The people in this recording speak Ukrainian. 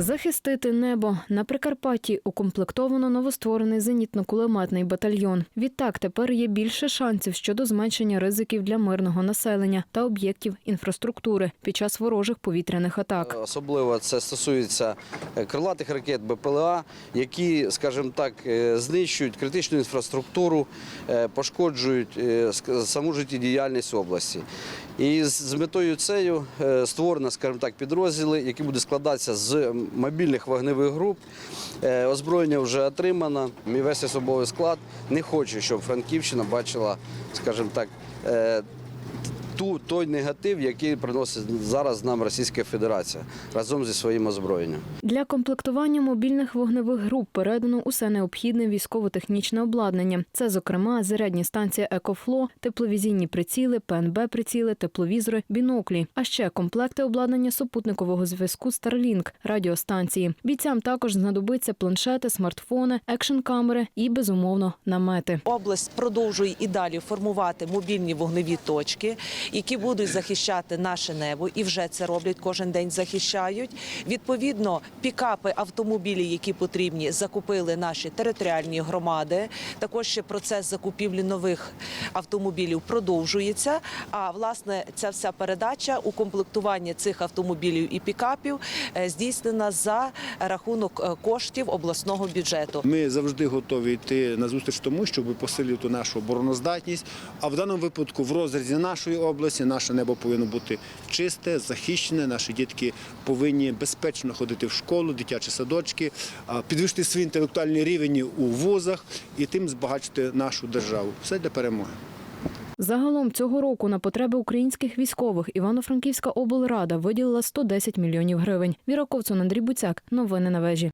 Захистити небо на Прикарпатті укомплектовано новостворений зенітно-кулеметний батальйон. Відтак тепер є більше шансів щодо зменшення ризиків для мирного населення та об'єктів інфраструктури під час ворожих повітряних атак. Особливо це стосується е, крилатих ракет БПЛА, які, скажімо так, е, знищують критичну інфраструктуру, е, пошкоджують е, саму життєдіяльність області. І з- метою цією е, створено, скажімо так, підрозділи, які будуть складатися з мобільних вогневих груп. Е, Озброєння вже отримано. Мій весь особовий склад не хоче, щоб Франківщина бачила, скажімо так, е, ту, той негатив, який приносить зараз нам Російська Федерація разом зі своїм озброєнням. Для комплектування мобільних вогневих груп передано усе необхідне військово-технічне обладнання. Це, зокрема, зарядні станції Екофло, тепловізійні приціли, ПНБ-приціли, тепловізори, біноклі, а ще комплекти обладнання супутникового зв'язку Starlink, радіостанції. Бійцям також знадобиться планшети, смартфони, екшн-камери і, безумовно, намети. Область продовжує і далі формувати мобільні вогневі точки, які будуть захищати наше небо, і вже це роблять кожен день. Захищають. Відповідно, пікапи, автомобілі, які потрібні, закупили наші територіальні громади. Також ще процес закупівлі нових автомобілів продовжується. А власне ця вся передача укомплектування цих автомобілів і пікапів е, здійснена за рахунок е, коштів обласного бюджету. Ми завжди готові йти на зустріч тому, щоб посилити нашу обороноздатність. А в даному випадку, в розрізі нашої області, наше небо повинно бути чисте, захищене. Наші дітки повинні безпечно ходити в школу, дитячі садочки, підвищити свій інтелектуальний рівень у вузах і тим збагачити нашу державу. Все для перемоги. Загалом цього року на потреби українських військових Івано-Франківська облрада виділила 110 мільйонів гривень. Віра Ковцун, Андрій Буцяк. Новини на вежі.